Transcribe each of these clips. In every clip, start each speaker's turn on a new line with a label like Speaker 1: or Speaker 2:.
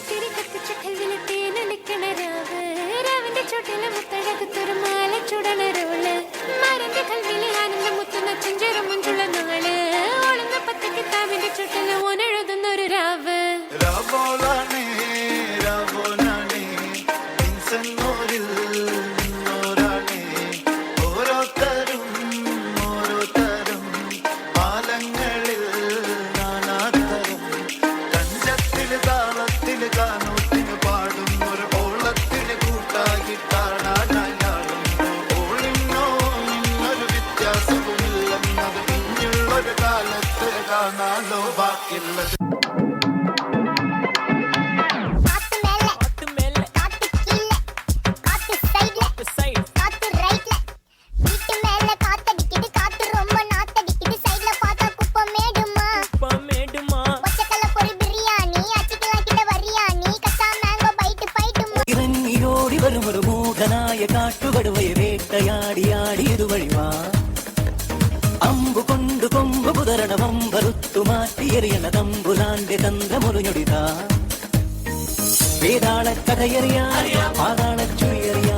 Speaker 1: ഒത്തിരി കത്തിച്ച കല്ലിലെ തേനൊലിക്കണ രാവ്. രാവിന്റെ ചോട്ടിലെ
Speaker 2: മുത്ത Get ready. കുത്തുമാറ്റിയെറിയണ തമ്പുരാന്റെ തന്ത്രമൊരുഞ്ഞൊടിത. വേതാള കഥയറിയാ പാതാള ചുഴിയറിയാ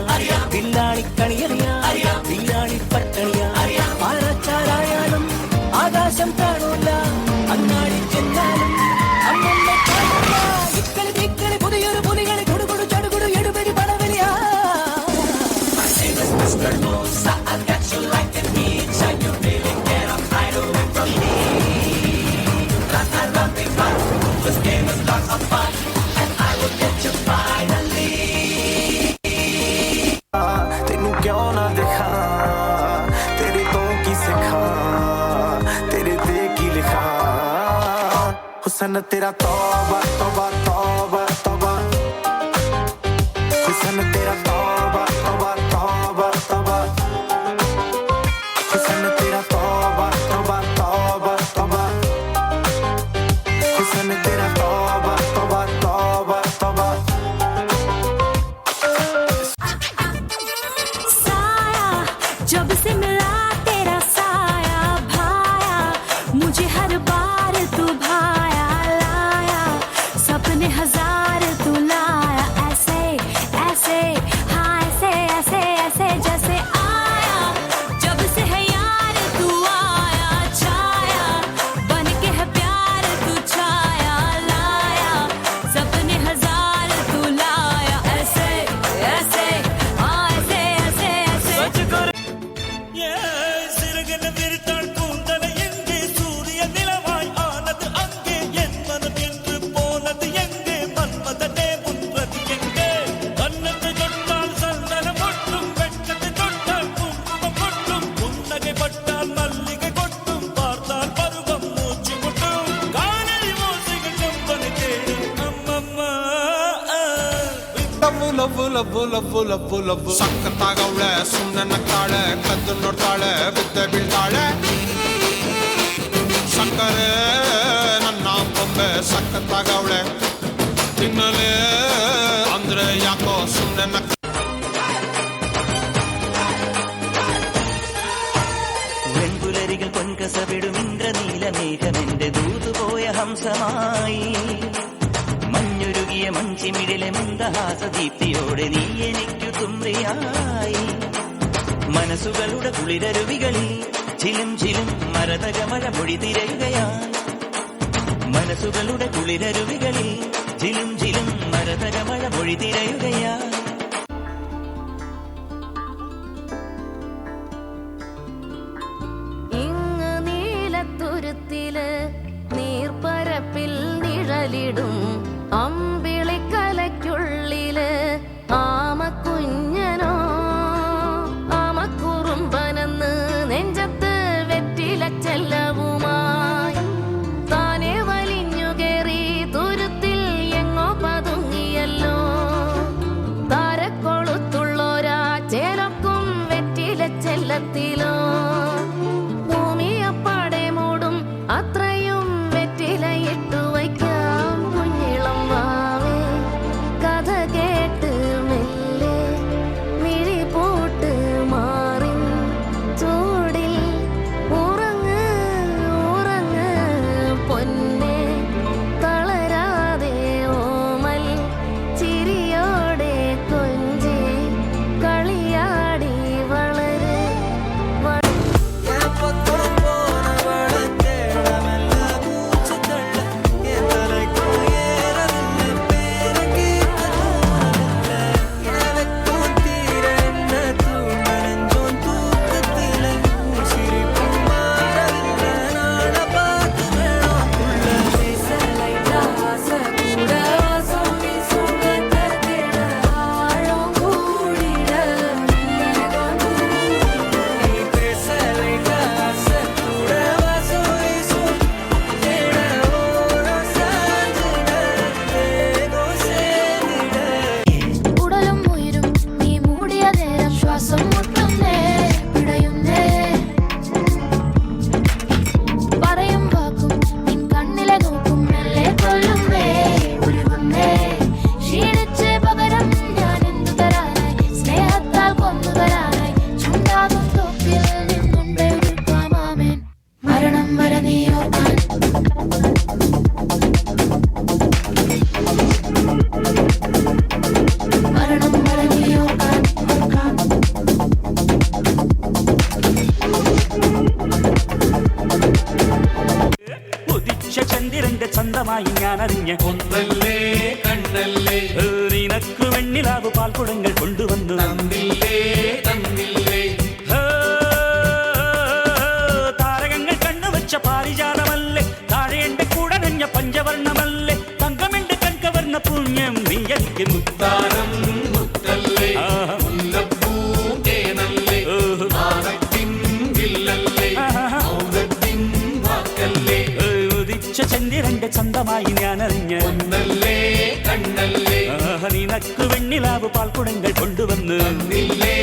Speaker 2: വില്ലാളി കണിയറിയാ വില്ലാളി പട്ടണിയാ പാറച്ചാലായാലും ആകാശം കാണൂല അങ്ങാടി
Speaker 3: हुसन तेरा तौबा तौबा
Speaker 4: ಲವ್ವು ಲವ್ವು ಲವ್ವು ಲವ್ವು ಸಕ್ಕತ್ತಾಗವಳ ಸುಮ್ಮನೆ ನಕ್ಕಾಳ ಕದ್ದು ನೋಡ್ತಾಳ ಬಿದ್ದ ಬೀಳ್ತಾಳ ಸಕ್ಕರೆ ನನ್ನ ಬೊಂಬೆ ಸಕ್ಕತ್ತಾಗವಳೆ ತಿನ್ನಲೇ ಅಂದ್ರೆ ಯಾಕೋ ಸುಮ್ಮನೆ ನಕ್ಕ
Speaker 2: വെമ്പുലരികിൽ പൊൻകസവിടും ഇന്ദ്രനീലമേഘമെന്റെ ദൂതുപോയ ഹംസമായി മഞ്ഞുരുകിയ മഞ്ചിമിടിലെ മന്ദഹാസദീപ്തിയോടെ നീ എനിക്കു തുമ്പ്രിയായി മനസ്സുകളുടെ കുളിരരുവികളിൽ ചിലും ചിലും മരതകമഴ പൊടി തിരയുകയാ മനസ്സുകളുടെ കുളിരരുവികളിൽ ചിലും ചിലും മരതകമഴ പൊഴി തിരയുകയായി
Speaker 1: നീലത്തുരുത്തിൽ നിഴലിടും. அம்பில்
Speaker 5: ഞാൻ അറിഞ്ഞ
Speaker 6: ഒന്നല്ലേ കണ്ണല്ലേ
Speaker 5: നിനക്ക് വെണ്ണിലാവ് പാൽക്കുടങ്ങൾ കൊണ്ടുവന്നു
Speaker 6: തന്നില്ലേ തന്നില്ലേ
Speaker 5: ഹേ, താരകങ്ങൾ കണ്ണുവച്ച പാരിജാതമല്ലേ താഴെ എന്റെ കൂടെ നഞ്ഞ പഞ്ചവർണ്ണമല്ലേ
Speaker 6: കണ്ണല്ലേ.
Speaker 5: നിനക്ക് വെണ്ണിലാവ് പാൽ പാൽക്കുടങ്ങൾ കൊണ്ടുവന്ന്.
Speaker 6: തന്നില്ലേ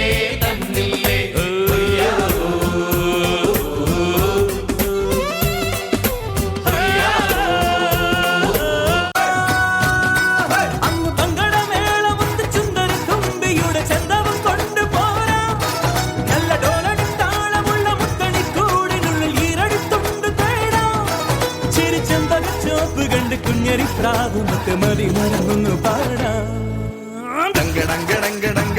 Speaker 5: പ്രാവുമത്തെ മതി മറന്നൊന്ന് പാടാം. തങ്കടങ്കടങ്കടങ്ക